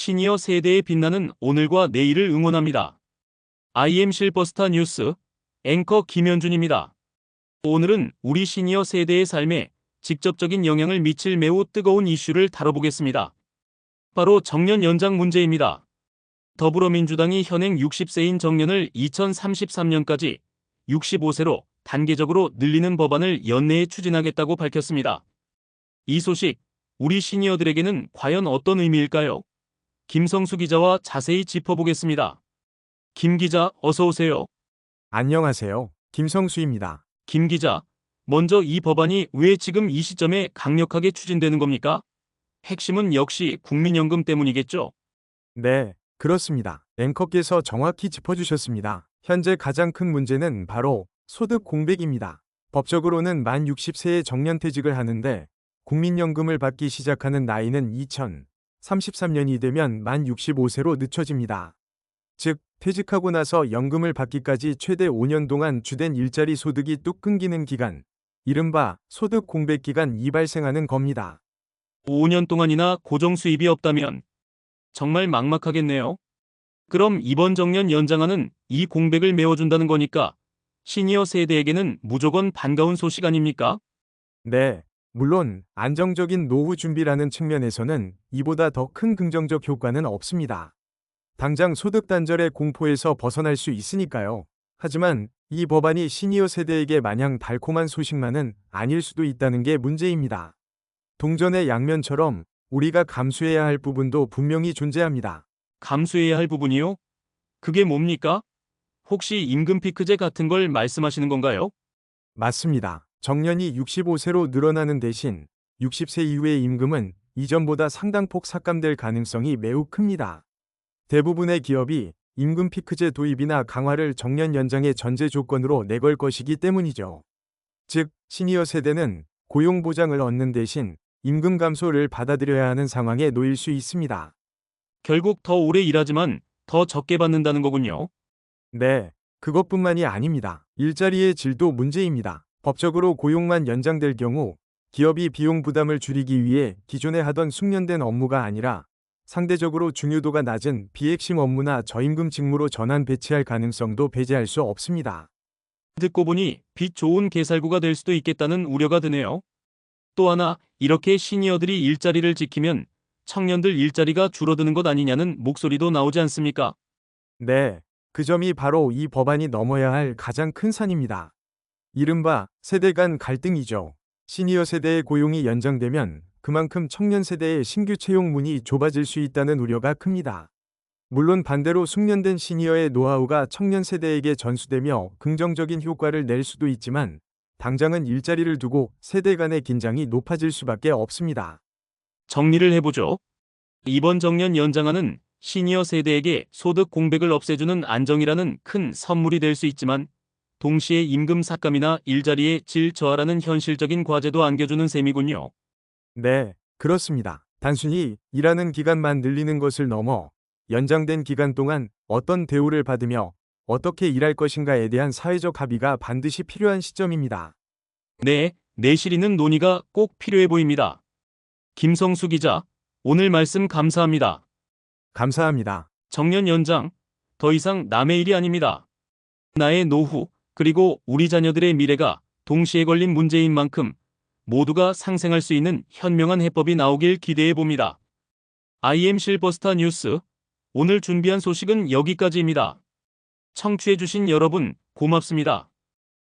시니어 세대에 빛나는 오늘과 내일을 응원합니다. IM 실버스타 뉴스 앵커 김현준입니다. 오늘은 우리 시니어 세대의 삶에 직접적인 영향을 미칠 매우 뜨거운 이슈를 다뤄보겠습니다. 바로 정년 연장 문제입니다. 더불어민주당이 현행 60세인 정년을 2033년까지 65세로 단계적으로 늘리는 법안을 연내에 추진하겠다고 밝혔습니다. 이 소식, 우리 시니어들에게는 과연 어떤 의미일까요? 김성수 기자와 자세히 짚어보겠습니다. 김 기자, 어서 오세요. 안녕하세요. 김성수입니다. 김 기자, 먼저 이 법안이 왜 지금 이 시점에 강력하게 추진되는 겁니까? 핵심은 역시 국민연금 때문이겠죠. 네, 그렇습니다. 앵커께서 정확히 짚어주셨습니다. 현재 가장 큰 문제는 바로 소득 공백입니다. 법적으로는 만 60세에 정년퇴직을 하는데 국민연금을 받기 시작하는 나이는 2033년이 되면 만 65세로 늦춰집니다. 즉, 퇴직하고 나서 연금을 받기까지 최대 5년 동안 주된 일자리 소득이 뚝 끊기는 기간, 이른바 소득 공백 기간이 발생하는 겁니다. 5년 동안이나 고정 수입이 없다면 정말 막막하겠네요. 그럼 이번 정년 연장안은 이 공백을 메워준다는 거니까 시니어 세대에게는 무조건 반가운 소식 아닙니까? 네, 물론 안정적인 노후 준비라는 측면에서는 이보다 더 큰 긍정적 효과는 없습니다. 당장 소득 단절의 공포에서 벗어날 수 있으니까요. 하지만 이 법안이 시니어 세대에게 마냥 달콤한 소식만은 아닐 수도 있다는 게 문제입니다. 동전의 양면처럼 우리가 감수해야 할 부분도 분명히 존재합니다. 감수해야 할 부분이요? 그게 뭡니까? 혹시 임금 피크제 같은 걸 말씀하시는 건가요? 맞습니다. 정년이 65세로 늘어나는 대신 60세 이후의 임금은 이전보다 상당폭 삭감될 가능성이 매우 큽니다. 대부분의 기업이 임금 피크제 도입이나 강화를 정년 연장의 전제 조건으로 내걸 것이기 때문이죠. 즉, 시니어 세대는 고용 보장을 얻는 대신 임금 감소를 받아들여야 하는 상황에 놓일 수 있습니다. 결국 더 오래 일하지만 더 적게 받는다는 거군요. 네, 그것뿐만이 아닙니다. 일자리의 질도 문제입니다. 법적으로 고용만 연장될 경우 기업이 비용 부담을 줄이기 위해 기존에 하던 숙련된 업무가 아니라 상대적으로 중요도가 낮은 비핵심 업무나 저임금 직무로 전환 배치할 가능성도 배제할 수 없습니다. 듣고 보니 빚 좋은 개살구가 될 수도 있겠다는 우려가 드네요. 또 하나, 이렇게 시니어들이 일자리를 지키면 청년들 일자리가 줄어드는 것 아니냐는 목소리도 나오지 않습니까? 네, 그 점이 바로 이 법안이 넘어야 할 가장 큰 산입니다. 이른바 세대 간 갈등이죠. 시니어 세대의 고용이 연장되면 그만큼 청년 세대의 신규 채용 문이 좁아질 수 있다는 우려가 큽니다. 물론 반대로 숙련된 시니어의 노하우가 청년 세대에게 전수되며 긍정적인 효과를 낼 수도 있지만 당장은 일자리를 두고 세대 간의 긴장이 높아질 수밖에 없습니다. 정리를 해보죠. 이번 정년 연장안은 시니어 세대에게 소득 공백을 없애주는 안정이라는 큰 선물이 될 수 있지만 동시에 임금 삭감이나 일자리의 질 저하라는 현실적인 과제도 안겨주는 셈이군요. 네, 그렇습니다. 단순히 일하는 기간만 늘리는 것을 넘어 연장된 기간 동안 어떤 대우를 받으며 어떻게 일할 것인가에 대한 사회적 합의가 반드시 필요한 시점입니다. 네, 내실 있는 논의가 꼭 필요해 보입니다. 김성수 기자, 오늘 말씀 감사합니다. 감사합니다. 정년 연장, 더 이상 남의 일이 아닙니다. 나의 노후, 그리고 우리 자녀들의 미래가 동시에 걸린 문제인 만큼 모두가 상생할 수 있는 현명한 해법이 나오길 기대해 봅니다. IM 실버스타 뉴스, 오늘 준비한 소식은 여기까지입니다. 청취해주신 여러분, 고맙습니다.